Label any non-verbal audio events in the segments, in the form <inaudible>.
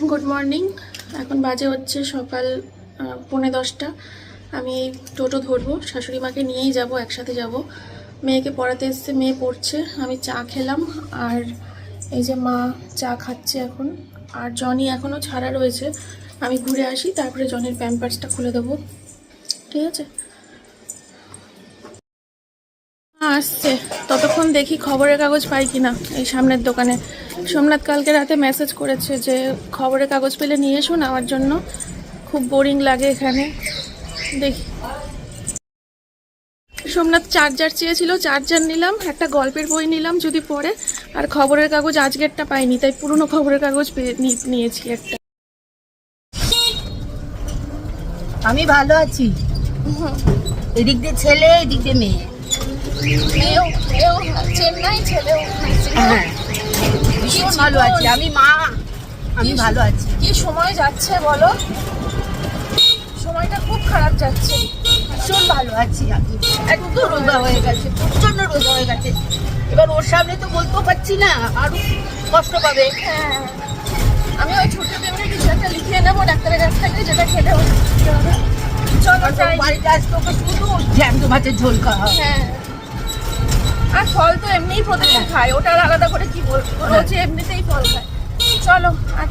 Good morning এখন বাজে হচ্ছে সকাল পৌনে দশটা। আমি এই টোটো ধরবো, শাশুড়ি মাকে নিয়েই যাব, একসাথে যাব। মেয়েকে পড়াতে এসছে, মেয়ে পড়ছে, আমি চা খেলাম, আর এই যে মা চা খাচ্ছে এখন, আর জনি এখনও ছাড়া রয়েছে। আমি ঘুরে আসি, তারপরে জনের প্যাম্পার্সটা খুলে দেবো। ঠিক আছে? আসছে। ততক্ষণ দেখি খবরের কাগজ পাই কিনা এই সামনের দোকানে। সোমনাথ কালকে রাতে মেসেজ করেছে যে খবরের কাগজ পেলে নিয়ে এসো আমার জন্য। খুব বোরিং লাগে এখানে। দেখি। সোমনাথ চার্জার চেয়েছিল চার্জার নিলাম একটা গল্পের বই নিলাম যদি পড়ে। আর খবরের কাগজ আজকেরটা পাইনি তাই পুরনো খবরের কাগজ পেয়ে- নিয়েছি একটা। আমি ভালো আছি। এদিক দিয়ে ছেলে এদিক দিয়ে মেয়ে। মেয়েও মেয়েও চেন্নাই ছেলেও হ্যাঁ ভীষণ ভালো আছি আমি মা আমি ভালো আছি। কি সময় যাচ্ছে বলো? সময়টা খুব খারাপ যাচ্ছে। ভীষণ ভালো আছি আমি। রোজা হয়ে গেছে প্রচণ্ড রোজা হয়ে গেছে। এবার ওর সামনে তো বলতেও পারছি না আরও কষ্ট পাবে। হ্যাঁ আমি ওই ছোট টেবিলে কিছু একটা লিখিয়ে নেব ডাক্তারের কাছ থেকে যেটা খেলে চলো বাড়িতে আসতে ওকে শুধু জ্যান্ত মাছের ঝোল খাওয়া হয়। হ্যাঁ আর ফল তো এমনিই প্রতিদিন খায়। ওটা আর আলাদা করে কি বলব? রোজ এমনিতেই ফল খায়। চলো আর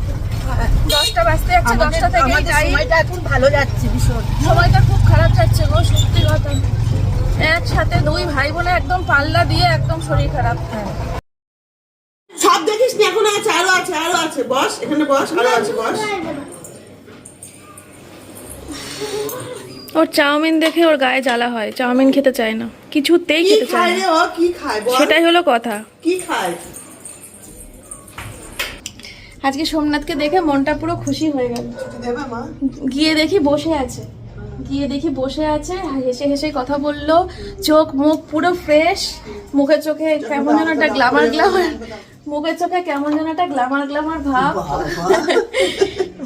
দশটা বাজতে যাচ্ছে দশটা থেকে যাই। সময়টা এখন ভালো যাচ্ছে ভীষণ। সময়টা খুব খারাপ যাচ্ছে গো সত্যি কথা। একসাথে দুই ভাই বোনে একদম পাল্লা দিয়ে একদম শরীর খারাপ। সব দেখিস নি এখনও আছে আরও আছে আরও আছে। বস এখানে বস আরও আছে বস। ওর চাউমিন দেখে ওর গায়ে জ্বালা হয়। চাউমিন খেতে চায় না। কিছুতেই খেতে চায় খায় না কি খায় সেটাই হলো কথা। কি খায়? আজকে সোমনাথকে দেখে মনটা পুরো খুশি হয়ে গেল। গিয়ে দেখি বসে আছে। গিয়ে দেখি বসে আছে হেসে হেসে কথা বলল। চোখ মুখ পুরো ফ্রেশ মুখে চোখে কেমন যেন একটা গ্লামার গ্লামার মুখের চোখে কেমন যেন একটা গ্লামার গ্লামার ভাব।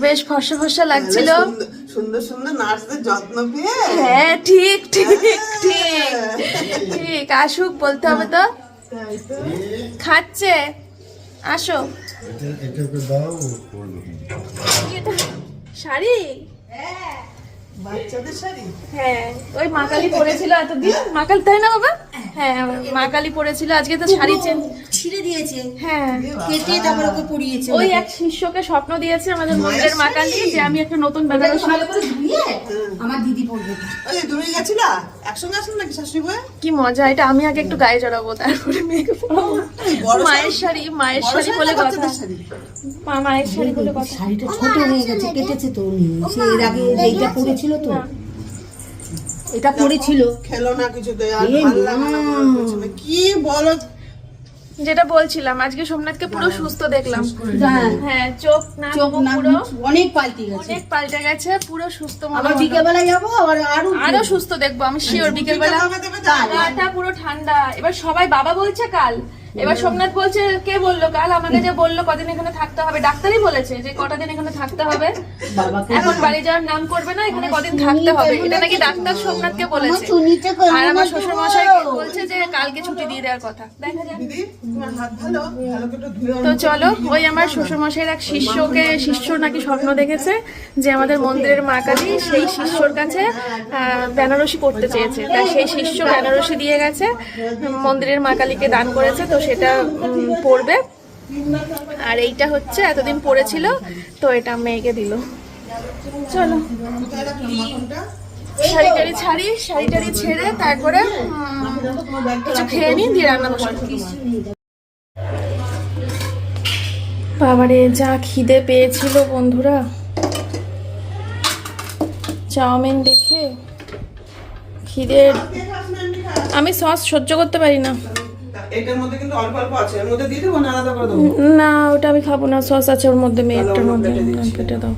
বেশ ফর্সা ফর্সা লাগছিল সুন্দর- সুন্দর নার্সদের যত্ন পেয়ে? হ্যাঁ ঠিক ঠিক ঠিক ঠিক আসুক বলতে হবে তো। খাচ্ছে। আসো। এটা এটাকে বাচ্চাদের শাড়ি? হ্যাঁ ওই মা কালী পরেছিল এতদিন। মা কালী তাই না বাবা? হ্যাঁ। মা কালী পরেছিল আজকে তো শাড়ি চেঞ্জ। ছিঁড়ে দিয়েছে। হ্যাঁ। কেটে তারপর ওকে পরিয়েছে ওই এক শিষ্যকে স্বপ্ন দিয়েছে আমাদের মন্দিরের মা কালী যে আমি একটা নতুন বেনারসি ভালো করে ধুয়ে আমার দিদি পড়বে ওই তুমি গেছিলা? একসঙ্গে আসলে নাকি শাশুড়ি বয়ে কি মজা এটা আমি আগে একটু গায়ে জড়াবো তারপরে মেয়েকে পরাবো। মায়ের শাড়ি? মায়ের শাড়ি বলে কথা। মা মায়ের শাড়ি বলে কথা। শাড়িটা ছোট হয়ে গেছে কেটেছে তো উনি। এর আগে পরেছিল তো? এটা পরেছিল খেলো না কিছুতে আর ভালো লাগে না মা। না। কি বলো? যেটা বলছিলাম আজকে সোমনাথকে পুরো সুস্থ দেখলাম। হ্যাঁ। হ্যাঁ চোখ না চোখ পুরো অনেক পাল্টে গেছে। অনেক পাল্টে গেছে পুরো সুস্থ মনে আবার বিকেলবেলা যাব? আবার আরও আরও সুস্থ দেখব আমি শিওর বিকেল বেলা আমাকে দেবে তাহলে? গাটা পুরো ঠান্ডা। এবার সবাই বাবা বলছে কাল এবার সোমনাথ বলছে কে বলল? কাল আমাকে যে বলল কদিন এখানে থাকতে হবে? ডাক্তারই বলেছে যে কটা দিন এখানে থাকতে হবে। এখন বাড়ি যাওয়ার নাম করবে না এখানে কদিন থাকতে হবে? এটা নাকি ডাক্তার সোমনাথকে বলেছে। আর আমার শ্বশুর মশাই বলছে যে কালকে ছুটি দিয়ে দেওয়ার কথা। দেখা যাক। দিদি তোমার হাত ভালো? ভালো করে একটু ধুয়ে তো চলো ওই আমার শ্বশুর মশাইয়ের এক শিষ্যকে শিষ্য নাকি স্বপ্ন দেখেছে যে আমাদের মন্দিরের মা কালী সেই শিষ্যর কাছে বেনারসি পড়তে চেয়েছে। তাই সেই শিষ্য বেনারসি দিয়ে গেছে মন্দিরের মা কালীকে দান করেছে। তো সেটা পরবে আর এইটা হচ্ছে এতদিন পড়েছিল, তো এটা মেয়েকে দিল। চলো। শাড়ি টাড়ি ছাড়ি, শাড়ি টাড়ি ছেড়ে তারপরে কিছু খেয়ে নিই দিয়ে রান্না বসাবো। বাবারে, যা খিদে পেয়েছিল বন্ধুরা। চাউমিন দেখে খিদে আমি সস সহ্য করতে পারি না। এটার মধ্যে কিন্তু অল্প অল্প আছে। এর মধ্যে দিয়ে দেবো না আলাদা করে দেবো? না ওটা আমি খাব না সস আছে ওর মধ্যে মেয়েটার মধ্যে কেটে দাও।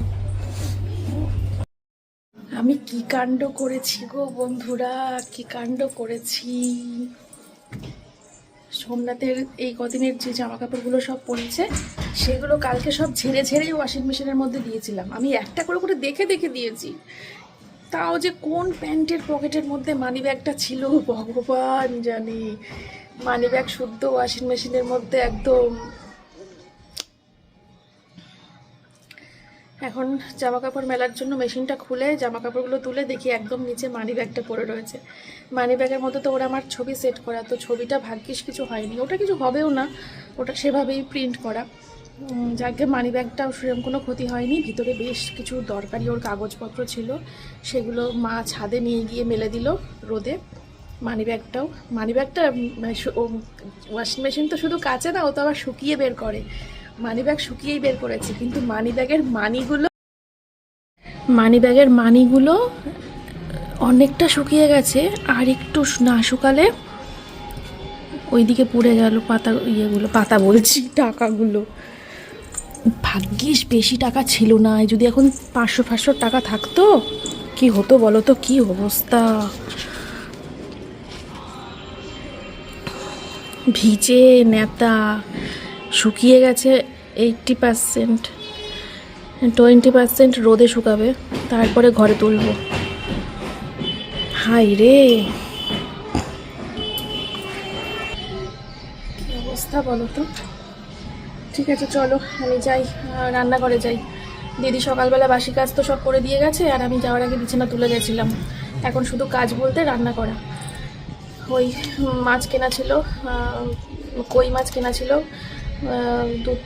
আমি কি কাণ্ড করেছি গো বন্ধুরা? কি কাণ্ড করেছি? সোমনাথের এই কদিনের যে জামা কাপড়গুলো সব পরেছে সেগুলো কালকে সব ঝেড়ে ঝেড়েই ওয়াশিং মেশিনের মধ্যে দিয়েছিলাম। আমি একটা করে করে দেখে দেখে দিয়েছি। তাও যে কোন প্যান্টের পকেটের মধ্যে মানি ব্যাগটা ছিল ভগবান জানে। মানি ব্যাগ শুদ্ধ ওয়াশিং মেশিনের মধ্যে একদম। এখন জামা কাপড় মেলার জন্য মেশিনটা খুলে জামা কাপড়গুলো তুলে দেখি একদম নিচে মানি ব্যাগটা পড়ে রয়েছে। মানি ব্যাগের মধ্যে তো ওরা আমার ছবি সেট করা, তো ছবিটা ভাগ্যিস কিছু হয়নি। ওটা কিছু হবেও না, ওটা সেভাবেই প্রিন্ট করা। যাকে মানি ব্যাগটাও সেরকম কোনো ক্ষতি হয়নি। ভিতরে বেশ কিছু দরকারি ওর কাগজপত্র ছিল, সেগুলো মা ছাদে নিয়ে গিয়ে মেলে দিল রোদে। মানি ব্যাগটাও। মানি ব্যাগটা ওয়াশিং মেশিন তো শুধু কাচে না, ও তো আবার শুকিয়ে বের করে। মানি ব্যাগ শুকিয়েই বের করেছে, কিন্তু মানি ব্যাগের মানিগুলো, মানি ব্যাগের মানিগুলো অনেকটা শুকিয়ে গেছে, আর একটু না শুকালে ওইদিকে পুড়ে গেল পাতা, ইয়েগুলো, পাতা বলছি, <laughs> টাকাগুলো। ভাগ্যিস বেশি টাকা ছিল না যদি এখন পাঁচশো পাঁচশো টাকা থাকতো, কি হতো বলো তো, কি অবস্থা? ভিজে নেতা শুকিয়ে গেছে এইটটি পার্সেন্ট টোয়েন্টি পার্সেন্ট রোদে শুকাবে, তারপরে ঘরে তুলবো। হাই রে! অবস্থা বলো তো? ঠিক আছে, চলো, আমি যাই রান্নাঘরে যাই। দিদি সকালবেলা বাসি কাজ তো সব করে দিয়ে গেছে, আর আমি যাওয়ার আগে বিছানা তুলে গেছিলাম। এখন শুধু কাজ বলতে রান্না করা। ওই মাছ কেনা ছিল কই মাছ কেনা ছিল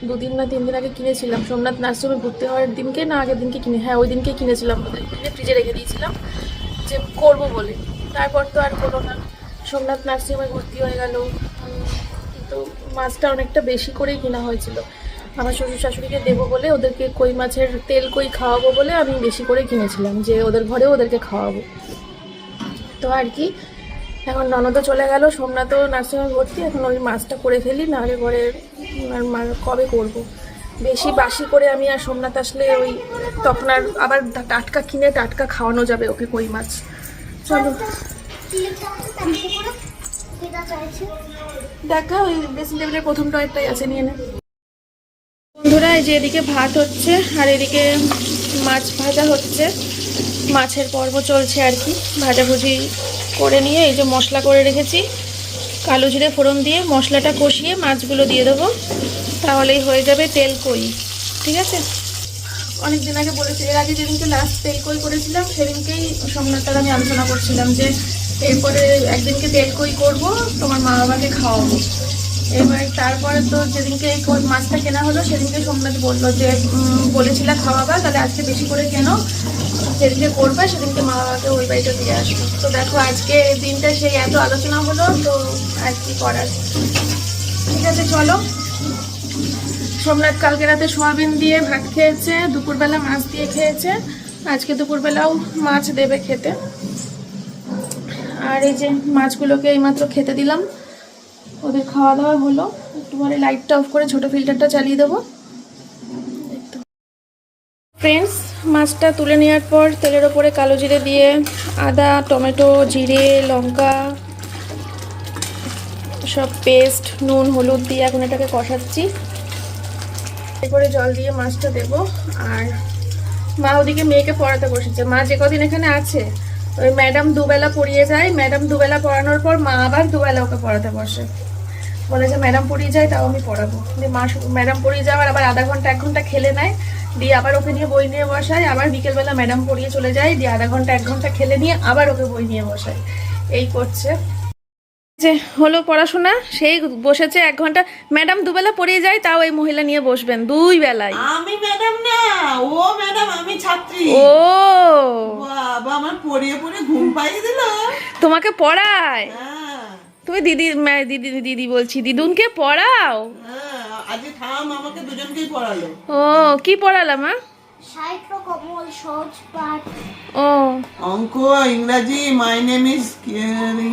দুদিন না তিন দিন আগে কিনেছিলাম। সোমনাথ নার্সিংহোমে ভর্তি হওয়ার দিনকে না আগের দিনকে কিনে হ্যাঁ ওই দিনকে কিনেছিলাম। কিনে ফ্রিজে রেখে দিয়েছিলাম যে করব বলে। তারপর তো আর করো না। সোমনাথ নার্সিংহোমে ভর্তি হয়ে গেল। কিন্তু মাছটা অনেকটা বেশি করেই কেনা হয়েছিল। আমার শ্বশুর শাশুড়িকে দেবো বলে ওদেরকে কই মাছের তেল কই খাওয়াবো বলে আমি বেশি করে কিনেছিলাম যে ওদের ঘরেও ওদেরকে খাওয়াবো। তো আর কি এখন ননদও চলে গেল, সোমনাথও নার্সিংহোমে ভর্তি, এখন ওই মাছটা করে ফেলি, নাহলে পরে আর কবে করব। বেশি বাসি করে আমি আর সোমনাথ আসলে ওই তখন আর আবার টাটকা কিনে টাটকা খাওয়ানো যাবে ওকে কই মাছ। চলো। দেখা, ওই ড্রেসিং টেবিলের প্রথম টয়টাই আছে, নিয়ে নে। বন্ধুরা, এই যে এদিকে ভাত হচ্ছে, আর এদিকে মাছ ভাজা হচ্ছে। মাছের পর্ব চলছে আর কি, ভাজাভুজি করে নিয়ে এই যে মশলা করে রেখেছি। কালো জিরে ফোড়ন দিয়ে মশলাটা কষিয়ে মাছগুলো দিয়ে দেবো। তাহলেই হয়ে যাবে তেল কই, ঠিক আছে? অনেক দিন আগে বলেছি, এর আগে যেদিনকে লাস্ট তেল কই করেছিলাম, সেদিনকেই সোমনাথটার আমি আলোচনা করছিলাম যে, এরপরে একদিনকে তেল কই করব, তোমার মা বাবাকে খাওয়াবো। এবার তারপরে তো যেদিনকে এই মাছটা কেনা হলো, সেদিনকে সোমনাথ বলল যে বলেছিলা খাওয়াবা, তাহলে আজকে বেশি করে কেন। যেদিনকে করবে, সেদিনকে মা বাবাকে ওই বাড়িটা দিয়ে আসব। তো দেখো, আজকে দিনটা সেই এত আলোচনা হলো, তো আর কি করার। ঠিক আছে, চলো। সোমনাথ কালকে রাতে সোয়াবিন দিয়ে ভাত খেয়েছে, দুপুরবেলা মাছ দিয়ে খেয়েছে। আজকে দুপুরবেলাও মাছ দেবে খেতে। আর এই যে মাছগুলোকে এইমাত্র খেতে দিলাম। ওদের খাওয়া দাওয়া হলো। একটু পরে লাইটটা অফ করে ছোট ফিল্টারটা চালিয়ে দেবো। ফ্রেন্ডস মাছটা তুলে নেওয়ার পর তেলের ওপরে কালো জিরে দিয়ে আদা, টমেটো, জিরে, লঙ্কা, সব পেস্ট নুন, হলুদ দিয়ে এখন এটাকে কষাচ্ছি। এরপরে জল দিয়ে মাছটা দেব। আর মা ওদিকে মেয়েকে পড়াতে বসেছে। মা যে কদিন এখানে আছে, ওই ম্যাডাম দুবেলা পড়িয়ে যায়। ম্যাডাম দুবেলা পড়ানোর পর মা আবার দুবেলা ওকে পড়াতে বসে। বলে যে ম্যাডাম পড়িয়ে যায় তাও আমি পড়াবো। দিয়ে মা ম্যাডাম পড়িয়ে যাওয়ার আবার আধা ঘণ্টা এক ঘণ্টা খেলে নেয়। দিয়ে আবার ওকে নিয়ে বই নিয়ে বসায়। আবার বিকেলবেলা ম্যাডাম পড়িয়ে চলে যায়। দিয়ে আধা ঘণ্টা এক ঘণ্টা খেলে নিয়ে আবার ওকে বই নিয়ে বসায়। এই করছে। যে হলো পড়াশোনা সেই বসেছে এক ঘণ্টা। ম্যাডাম দুবেলা পড়িয়ে যায় তাও এই মহিলা নিয়ে বসবেন দুই বেলায়। আমি ম্যাডাম না ও ম্যাডাম আমি ছাত্রী। ও। বাবা আমার পড়িয়ে পড়ে ঘুম পাইয়ে দিল। তোমাকে পড়ায়? হ্যাঁ। তুমি দিদি দিদি দিদি বলছি দিদুনকে পড়াও? হ্যাঁ আজকে থাম আমাকে দুজনকেই পড়ালো। ও কি পড়ালাম মা? সাহিত্য কমল সহজ পাঠ। ও। অঙ্ক ইংরাজি মাই নেম ইজ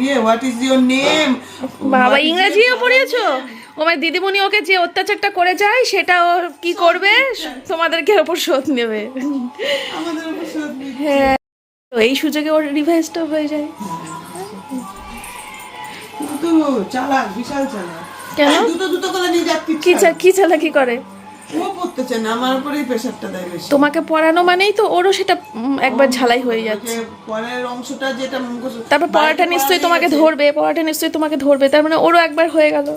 ইয়ে হোয়াট ইজ ইওর নেম বাবা ইংরেজিও পড়িয়েছো? দিদিমণি ওকে যে অত্যাচারটা করে যায় সেটা ও কি করবে? তোমাদেরকে ওপর শোধ নেবে। হ্যাঁ। এই সুযোগে ওর রিভাইজটা হয়ে যায়। চালাক বিশাল চালাক। কেন? দুটো দুটো করে নিয়ে যাচ্ছি কি চা কি চালাকি করে? ও পড়তে চায় না আমার উপরেই প্রেশারটা দেয় বেশি। তোমাকে পড়ানো মানেই তো ওরও সেটা একবার ঝালাই হয়ে যাচ্ছে। পরের অংশটা যেটা মুখস্থ তারপর পড়াটা নিশ্চয়ই তোমাকে ধরবে পড়াটা নিশ্চয়ই তোমাকে ধরবে তার মানে ওরও একবার হয়ে গেল।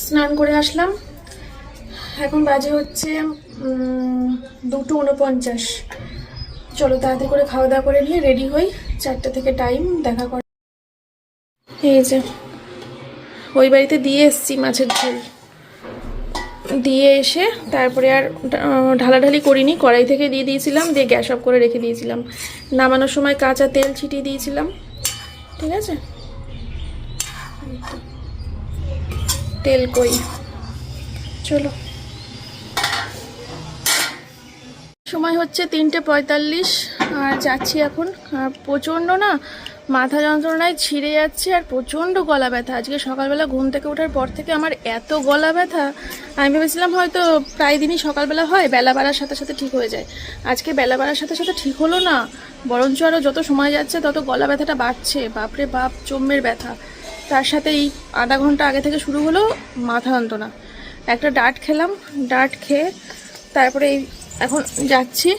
স্নান করে আসলাম। এখন বাজে হচ্ছে দুটো উনপঞ্চাশ চলো তাড়াতাড়ি করে খাওয়া দাওয়া করে নিয়ে রেডি হই। চারটে থেকে টাইম দেখা কর এই যে, ওই বাড়িতে দিয়ে এসছি মাছের ঝোল। দিয়ে এসে তারপরে আর ঢালাঢালি করিনি, কড়াই থেকে দিয়ে দিয়েছিলাম, দিয়ে গ্যাস অফ করে রেখে দিয়েছিলাম। নামানোর সময় কাঁচা তেল ছিটিয়ে দিয়েছিলাম, ঠিক আছে? তেল কই? চলো। সময় হচ্ছে তিনটে পঁয়তাল্লিশ, আর যাচ্ছি এখন প্রচণ্ড না মাথা যন্ত্রণায় ছিঁড়ে যাচ্ছে আর প্রচণ্ড গলা ব্যথা। আজকে সকালবেলা ঘুম থেকে ওঠার পর থেকে আমার এত গলা ব্যথা, আমি ভেবেছিলাম হয়তো প্রায় দিনই সকালবেলা হয়, বেলা বাড়ার সাথে সাথে ঠিক হয়ে যায়। আজকে বেলা বাড়ার সাথে সাথে ঠিক হলো না, বরঞ্চ আরও যত সময় যাচ্ছে তত গলা ব্যথাটা বাড়ছে। বাপরে বাপ, চোম্মের ব্যথা। তার সাথে এই আধা ঘণ্টা আগে থেকে শুরু হলো মাথা যন্ত্রণা। একটা ডাট খেলাম, ডাট খেয়ে তারপরে এই এখন যাচ্ছি।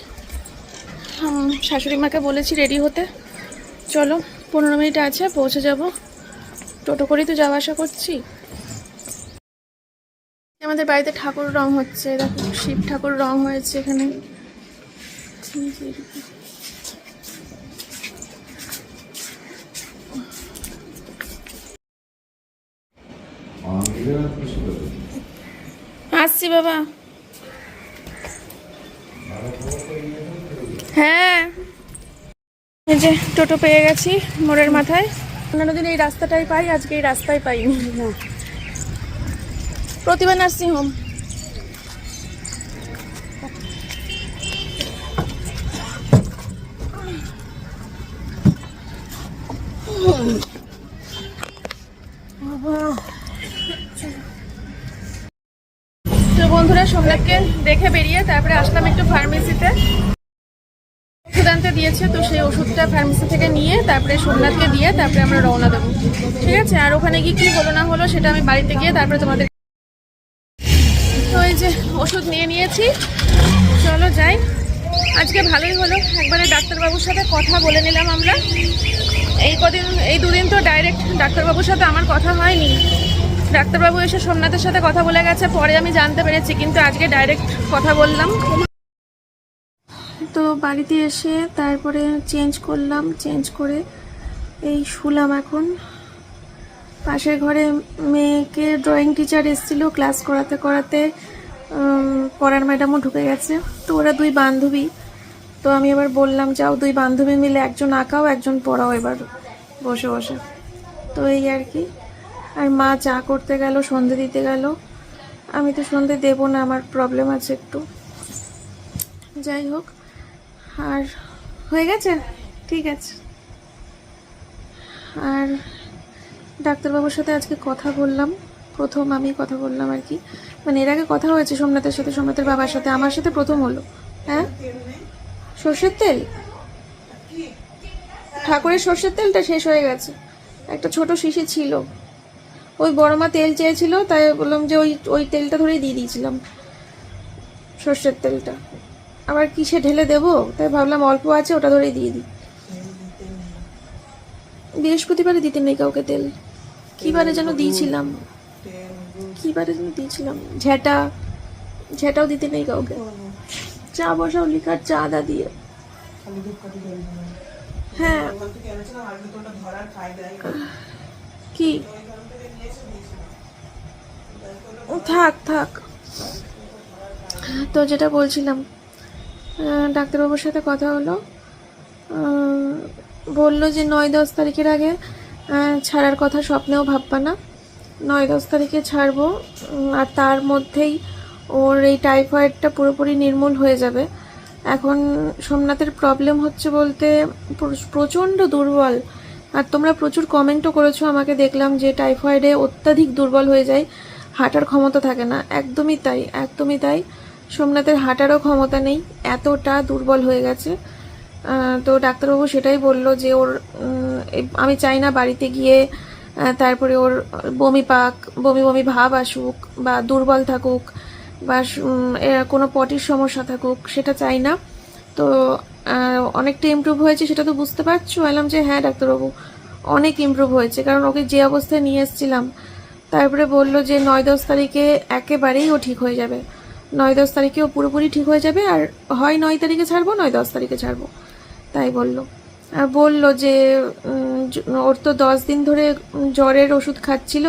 শাশুড়ি মাকে বলেছি রেডি হতে। চলো। পনেরো মিনিট আছে, পৌঁছে যাব। টোটো করেই তো যাওয়া আসা করছি। আমাদের বাড়িতে ঠাকুর রং হচ্ছে, দেখো, শিব ঠাকুর রং হয়েছে এখানে। আসছি বাবা। হ্যাঁ। এই যে টোটো পেয়ে গেছি মোড়ের মাথায়। অন্যান্য দিন এই রাস্তাটাই পাই, আজকে এই রাস্তায় পাই। প্রতিভা নার্সিং হোম। তো বন্ধুরা, সোমনাথকে দেখে বেরিয়ে তারপরে আসলাম একটু ফার্মেসিতে আনতে দিয়েছে, তো সেই ওষুধটা ফার্মেসি থেকে নিয়ে তারপরে সোমনাথকে দিয়ে তারপরে আমরা রওনা দেবো। ঠিক আছে? আর ওখানে গিয়ে কি হলো না হলো সেটা আমি বাড়িতে গিয়ে তারপরে তোমাদের তো এই যে ওষুধ নিয়ে নিয়েছি। চলো যাই। আজকে ভালোই হলো। একবারে ডাক্তারবাবুর সাথে কথা বলে নিলাম আমরা। এই কদিন, এই দুদিন তো ডাইরেক্ট ডাক্তারবাবুর সাথে আমার কথা হয়নি। ডাক্তারবাবু এসে সোমনাথের সাথে কথা বলে গেছে, পরে আমি জানতে পেরেছি, কিন্তু আজকে ডাইরেক্ট কথা বললাম। তো বাড়িতে এসে তারপরে চেঞ্জ করলাম, চেঞ্জ করে এই শুলাম এখন। পাশের ঘরে মেয়েকে ড্রয়িং টিচার এসেছিল ক্লাস করাতে করাতে পড়ার ম্যাডামও ঢুকে গেছে। তো ওরা দুই বান্ধবী। তো আমি এবার বললাম, যাও দুই বান্ধবী মিলে একজন আঁকাও একজন পড়াও এবার বসে বসে। তো এই আর কি। আর মা চা করতে গেল, সন্ধে দিতে গেল। আমি তো সন্ধে দেবো না, আমার প্রবলেম আছে একটু। যাই হোক আর হয়ে গেছে? ঠিক আছে। আর ডাক্তারবাবুর সাথে আজকে কথা বললাম। প্রথম আমি কথা বললাম আর কি। মানে এর আগে কথা হয়েছে সোমনাথের সাথে, সোমনাথের বাবার সাথে। আমার সাথে প্রথম হলো। হ্যাঁ? সর্ষের তেল? ঠাকুরের সর্ষের তেলটা শেষ হয়ে গেছে। একটা ছোট শিশি ছিল। ওই বড় মা তেল চেয়েছিল, তাই বললাম যে ওই ওই তেলটা ধরেই দিয়ে দিয়েছিলাম, সর্ষের তেলটা। আবার কিসে ঢেলে দেবো? তাই ভাবলাম অল্প আছে, ওটা ধরেই দিয়ে দিই। বৃহস্পতিবারে দিতে নেই কাউকে তেল। কি বারে যেন দিয়েছিলাম। কি বারে যেন দিয়েছিলাম। ঝেটা। ঝেটাও দিতে নেই কাউকে। চা বসাও, লিকার চা আদা দিয়ে। হ্যাঁ। কি? থাক থাক। তো যেটা বলছিলাম ডাক্তারবাবুর সাথে কথা হলো। বলল যে নয় দশ তারিখের আগে ছাড়ার কথা স্বপ্নেও ভাববা না। নয় দশ তারিখে ছাড়বো আর তার মধ্যেই ওর এই টাইফয়েডটা পুরোপুরি নির্মূল হয়ে যাবে। এখন সোমনাথের প্রবলেম হচ্ছে বলতে প্রচণ্ড দুর্বল। আর তোমরা প্রচুর কমেন্টও করেছ, আমাকে দেখলাম যে টাইফয়েডে অত্যাধিক দুর্বল হয়ে যায়, হাঁটার ক্ষমতা থাকে না। একদমই তাই একদমই তাই। সোমনাথের হাঁটারও ক্ষমতা নেই, এতটা দুর্বল হয়ে গেছে। তো ডাক্তারবাবু সেটাই বলল যে ওর আমি চাই না বাড়িতে গিয়ে তারপরে ওর বমি পাক, বমি বমি ভাব আসুক বা দুর্বল থাকুক বা কোনো পটির সমস্যা থাকুক, সেটা চাই না। তো অনেকটা ইমপ্রুভ হয়েছে সেটা তো বুঝতে পারছ? এলাম যে হ্যাঁ ডাক্তারবাবু, অনেক ইমপ্রুভ হয়েছে। কারণ ওকে যে অবস্থায় নিয়ে এসেছিলাম, তারপরে বলল যে নয় দশ তারিখে একেবারেই ও ঠিক হয়ে যাবে। নয় দশ তারিখেও পুরোপুরি ঠিক হয়ে যাবে আর হয় নয় তারিখে ছাড়বো, নয় দশ তারিখে ছাড়বো। তাই বলল। আর বলল যে ওর তো দশ দিন ধরে জ্বরের ওষুধ খাচ্ছিল।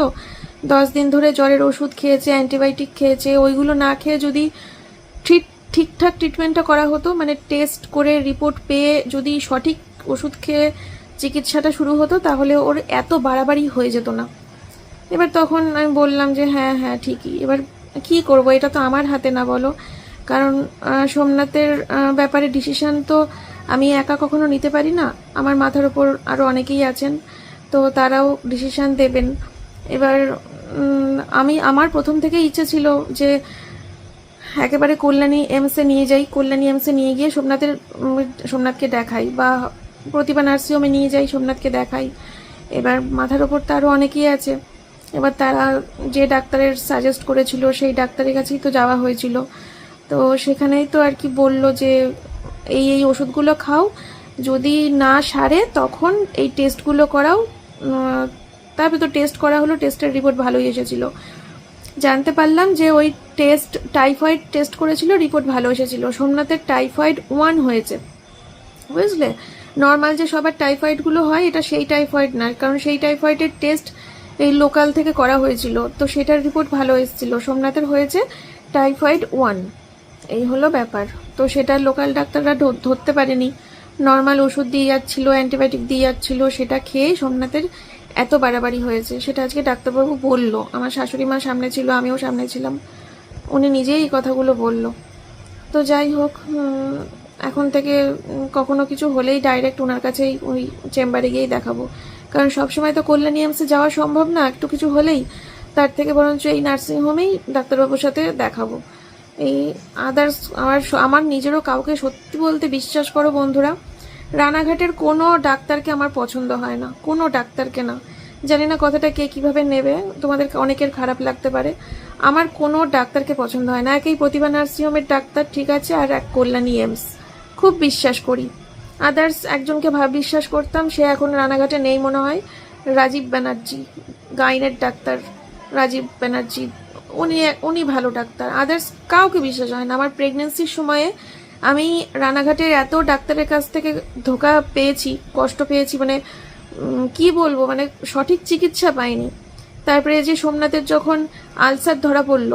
দশ দিন ধরে জ্বরের ওষুধ খেয়েছে, অ্যান্টিবায়োটিক খেয়েছে, ওইগুলো না খেয়ে যদি ঠিক, ঠিকঠাক ট্রিটমেন্টটা করা হতো মানে টেস্ট করে রিপোর্ট পেয়ে যদি সঠিক ওষুধ খেয়ে চিকিৎসাটা শুরু হতো, তাহলে ওর এত বাড়াবাড়ি হয়ে যেত না। এবার তখন আমি বললাম যে হ্যাঁ হ্যাঁ ঠিকই। এবার কি করব? এটা তো আমার হাতে না, বলো। কারণ সোমনাথের ব্যাপারে ডিসিশন তো আমি একা কখনো নিতে পারি না। আমার মাথার ওপর আরও অনেকেই আছেন, তো তারাও ডিসিশন দেবেন। এবার আমি, আমার প্রথম থেকে ইচ্ছে ছিল যে একেবারে কল্যাণী এমসে নিয়ে যাই। কল্যাণী এমসে নিয়ে গিয়ে সোমনাথের সোমনাথকে দেখাই বা প্রতিভা নার্সিংহোমে নিয়ে যাই, সোমনাথকে দেখাই। এবার মাথার ওপর তো আরও অনেকেই আছে। এবার তারা যে ডাক্তারের সাজেস্ট করেছিল সেই ডাক্তারের কাছেই তো যাওয়া হয়েছিল। তো সেখানেই তো আর কি বলল যে, এই এই ওষুধগুলো খাও, যদি না সারে তখন এই টেস্টগুলো করাও। তারপরে তো টেস্ট করা হলো টেস্টের রিপোর্ট ভালোই এসেছিল। জানতে পারলাম যে ওই টেস্ট টাইফয়েড টেস্ট করেছিল রিপোর্ট ভালো এসেছিল। সোমনাথের টাইফয়েড ওয়ান হয়েছে। বুঝলে? নর্মাল যে সবার টাইফয়েডগুলো হয়, এটা সেই টাইফয়েড না, কারণ সেই টাইফয়েডের টেস্ট এই লোকাল থেকে করা হয়েছিল। তো সেটার রিপোর্ট ভালো এসেছিল। সোমনাথের হয়েছে টাইফয়েড ওয়ান এই হলো ব্যাপার। তো সেটা লোকাল ডাক্তাররা ধরতে পারেনি। নর্মাল ওষুধ দিয়ে যাচ্ছিল অ্যান্টিবায়োটিক দিয়ে যাচ্ছিল, সেটা খেয়ে সোমনাথের এত বাড়াবাড়ি হয়েছে। সেটা আজকে ডাক্তারবাবু বলল। আমার শাশুড়ি মা সামনে ছিল, আমিও সামনে ছিলাম। উনি নিজেই এই কথাগুলো বলল। তো যাই হোক এখন থেকে কখনো কিছু হলেই ডাইরেক্ট ওনার কাছেই ওই চেম্বারে গিয়েই দেখাবো। কারণ সবসময় তো কল্যাণী এমসে যাওয়া সম্ভব না, একটু কিছু হলেই। তার থেকে বরঞ্চ এই নার্সিংহোমেই ডাক্তারবাবুর সাথে দেখাবো। এই আদার্স আমার আমার নিজেরও কাউকে সত্যি বলতে বিশ্বাস করো বন্ধুরা, রানাঘাটের কোনো ডাক্তারকে আমার পছন্দ হয় না, কোনো ডাক্তারকে না। জানি না কথাটা কে কীভাবে নেবে, তোমাদের অনেকের খারাপ লাগতে পারে। আমার কোনো ডাক্তারকে পছন্দ হয় না, একই প্রতিভা নার্সিংহোমের ডাক্তার, ঠিক আছে, আর এক কল্যাণী এমস খুব বিশ্বাস করি। আদার্স একজনকে ভাব বিশ্বাস করতাম, সে এখন রানাঘাটে নেই মনে হয়। রাজীব ব্যানার্জি, গাইনের ডাক্তার রাজীব ব্যানার্জি, উনি উনি ভালো ডাক্তার। আদার্স কাউকে বিশ্বাস হয় না। আমার প্রেগনেন্সির সময়ে আমি রানাঘাটের এত ডাক্তারের কাছ থেকে ধোকা পেয়েছি, কষ্ট পেয়েছি মানে কি বলব মানে সঠিক চিকিৎসা পাইনি। তারপরে যে সোমনাথের যখন আলসার ধরা পড়ল,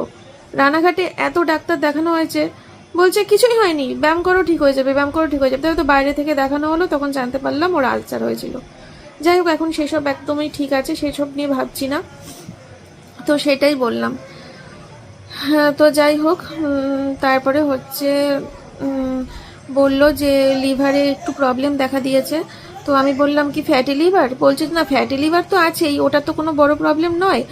রানাঘাটে এত ডাক্তার দেখানো হয়েছে বলছে, কিছুই হয়নি। ব্যায়াম করো, ঠিক হয়ে যাবে, ব্যায়াম করো, ঠিক হয়ে যাবে। তবে তো বাইরে থেকে দেখানো হলো, তখন জানতে পারলাম ওর আলসার হয়েছিল। যাই হোক, এখন সেসব একদমই ঠিক আছে, সেসব নিয়ে ভাবছি না। তো সেটাই বললাম। হ্যাঁ তো যাই হোক তারপরে হচ্ছে বলল যে লিভারে একটু প্রবলেম দেখা দিয়েছে। তো আমি বললাম কি ফ্যাটি লিভার বলছে, না ফ্যাটি লিভার তো আছেই, ওটা তো কোনো বড় প্রবলেম নয়।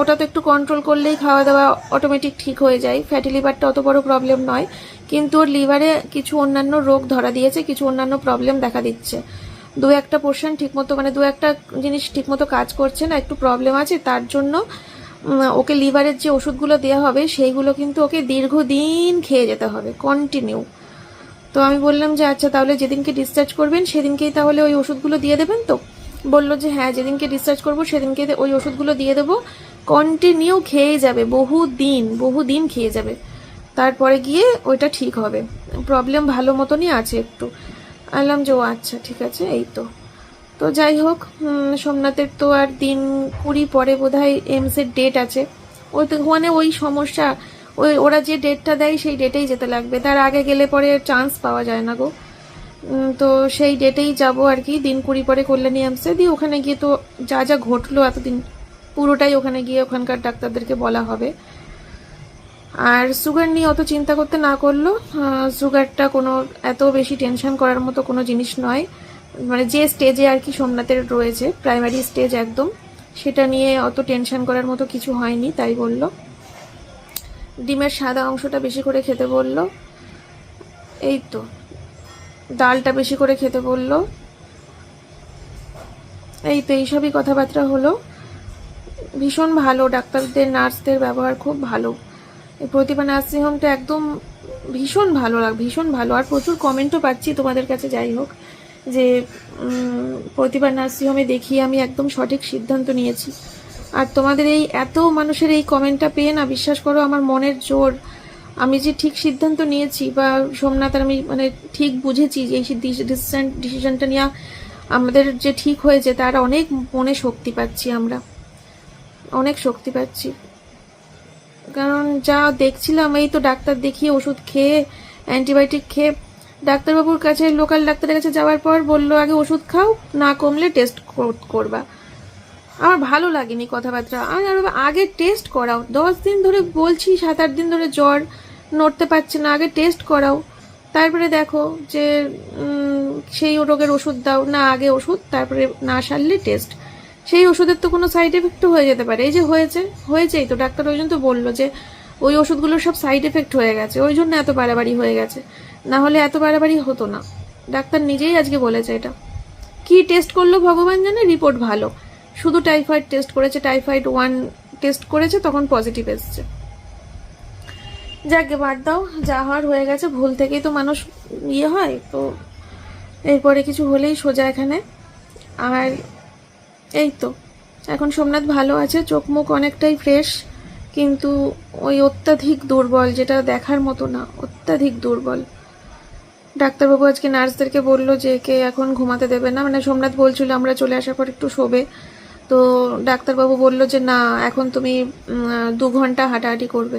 ওটা তো একটু কন্ট্রোল করলেই খাওয়া দাওয়া অটোমেটিক ঠিক হয়ে যায়। ফ্যাটি লিভারটা অত বড় প্রবলেম নয়। কিন্তু ওর লিভারে কিছু অন্যান্য রোগ ধরা দিয়েছে, কিছু অন্যান্য প্রবলেম দেখা দিচ্ছে। দু একটা পোর্শন ঠিকমতো মানে দু একটা জিনিস ঠিকমতো কাজ করছে না, একটু প্রবলেম আছে, তার জন্য ওকে লিভারের যে ওষুধগুলো দেওয়া হবে, সেইগুলো কিন্তু ওকে দীর্ঘদিন খেয়ে যেতে হবে কন্টিনিউ তো আমি বললাম যে আচ্ছা তাহলে যেদিনকে ডিসচার্জ করবেন, সেদিনকেই তাহলে ওই ওষুধগুলো দিয়ে দেবেন তো? বলল যে হ্যাঁ যেদিনকে ডিসচার্জ করব, সেদিনকে ওই ওষুধগুলো দিয়ে দেবো। কন্টিনিউ খেয়ে যাবে, বহু দিন বহু দিন খেয়ে যাবে। তারপরে গিয়ে ওইটা ঠিক হবে। প্রবলেম ভালো মতনই আছে একটু। আনলাম যে, ও আচ্ছা ঠিক আছে, এই তো। তো যাই হোক সোমনাথের তো আর দিন কুড়ি পরে বোধ হয় এমসের ডেট আছে। ওই তো মানে ওই সমস্যা, ওই ওরা যে ডেটটা দেয়, সেই ডেটেই যেতে লাগবে। তার আগে গেলে পরে চান্স পাওয়া যায় না গো। তো সেই ডেটেই যাব আর কি। দিন কুড়ি পরে কল্যাণী এমসে দিয়ে ওখানে গিয়ে তো যা যা ঘটলো এতদিন, পুরোটাই ওখানে গিয়ে ওখানকার ডাক্তারদেরকে বলা হবে। আর সুগার নিয়ে অত চিন্তা করতে না করল। সুগারটা কোনো, এত বেশি টেনশন করার মতো কোনো জিনিস নয়। মানে যে স্টেজে আর কি সোমনাথের রয়েছে প্রাইমারি স্টেজ একদম, সেটা নিয়ে অত টেনশন করার মতো কিছু হয়নি, তাই বলল। ডিমের সাদা অংশটা বেশি করে খেতে বলল। এই তো। ডালটা বেশি করে খেতে বলল। এই তো এইসবই কথাবার্তা হলো। ভীষণ ভালো, ডাক্তারদের, নার্সদের ব্যবহার খুব ভালো। এই প্রতিভা নার্সিংহোমটা একদম ভীষণ ভালো লাগ, ভীষণ ভালো। আর প্রচুর কমেন্টও পাচ্ছি তোমাদের কাছে, যাই হোক, যে প্রতিভা নার্সিংহোমে দেখিয়ে আমি একদম সঠিক সিদ্ধান্ত নিয়েছি। আর তোমাদের এই এত মানুষের এই কমেন্টটা পেয়ে না, বিশ্বাস করো, আমার মনের জোর। আমি যে ঠিক সিদ্ধান্ত নিয়েছি বা সোমনাথ আর আমি মানে ঠিক বুঝেছি যে এই ডিসিশন ডিসিশনটা নেওয়া আমাদের যে ঠিক হয়েছে, তার অনেক মনে শক্তি পাচ্ছি আমরা। অনেক শক্তি পাচ্ছি। কারণ যা দেখছিলাম, এই তো ডাক্তার দেখিয়ে ওষুধ খেয়ে অ্যান্টিবায়োটিক খেয়ে, ডাক্তারবাবুর কাছে লোকাল ডাক্তারের কাছে যাওয়ার পর বলল, আগে ওষুধ খাও, না কমলে টেস্ট করবা। আমার ভালো লাগেনি কথাবার্তা। আমি আরও আগে টেস্ট করাও। দশ দিন ধরে বলছি, সাত আট দিন ধরে জ্বর নড়তে পারছে না, আগে টেস্ট করাও। তারপরে দেখো যে সেই রোগের ওষুধ দাও, না, আগে ওষুধ, তারপরে না সারলে টেস্ট সেই ওষুধের তো কোনো সাইড এফেক্টও হয়ে যেতে পারে। এই যে হয়েছে, হয়েছেই তো। ডাক্তার ওই জন্য তো বলল যে, ওই ওষুধগুলোর সব সাইড এফেক্ট হয়ে গেছে। ওই জন্য এত বাড়াবাড়ি হয়ে গেছে। না হলে এত বাড়াবাড়ি হতো না। ডাক্তার নিজেই আজকে বলেছে এটা। কি টেস্ট করল ভগবান জানে? রিপোর্ট ভালো। শুধু টাইফয়েড টেস্ট করেছে। টাইফয়েড ওয়ান টেস্ট করেছে, তখন পজিটিভ এসছে। যাকে বাদ দাও, যা হওয়ার হয়ে গেছে, ভুল থেকেই তো মানুষ ইয়ে হয়, তো এরপরে কিছু হলেই সোজা এখানে। আর এই তো, এখন সোমনাথ ভালো আছে, চোখ মুখ অনেকটাই ফ্রেশ কিন্তু ওই অত্যাধিক দুর্বল, যেটা দেখার মতো না, অত্যাধিক দুর্বল। ডাক্তারবাবু আজকে নার্সদেরকে বলল যে, একে এখন ঘুমাতে দেবে না। মানে সোমনাথ বলছিল, আমরা চলে আসার পর একটু শোবে। তো ডাক্তারবাবু বলল যে, না, এখন তুমি দু ঘণ্টা হাঁটাহাঁটি করবে।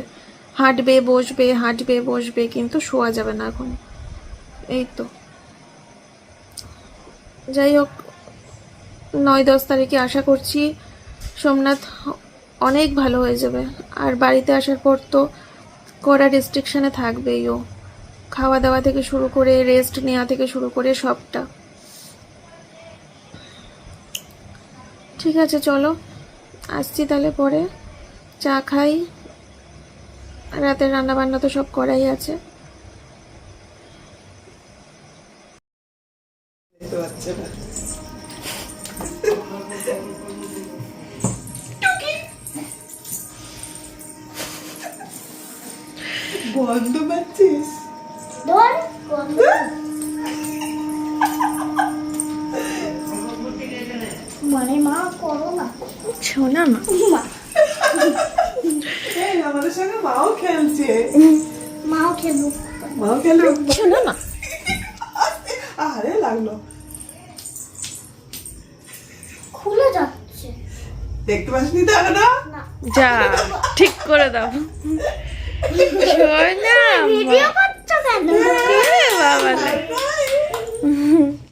হাঁটবে, বসবে হাঁটবে, বসবে, কিন্তু শোয়া যাবে না এখন। এই তো। যাই হোক, নয় দশ তারিখে আশা করছি সোমনাথ অনেক ভালো হয়ে যাবে। আর বাড়িতে আসার পর তো কড়া রেস্ট্রিকশানে থাকবেই ও। খাওয়া দাওয়া থেকে শুরু করে রেস্ট নেওয়া থেকে শুরু করে সবটা। ঠিক আছে, চলো। আসছি তাহলে পরে। চা খাই। রাতের রান্না বান্না তো সব করাই আছে। গন্ধ পাচ্ছিস? মানে মা করো না। শোনা না ঠিক করে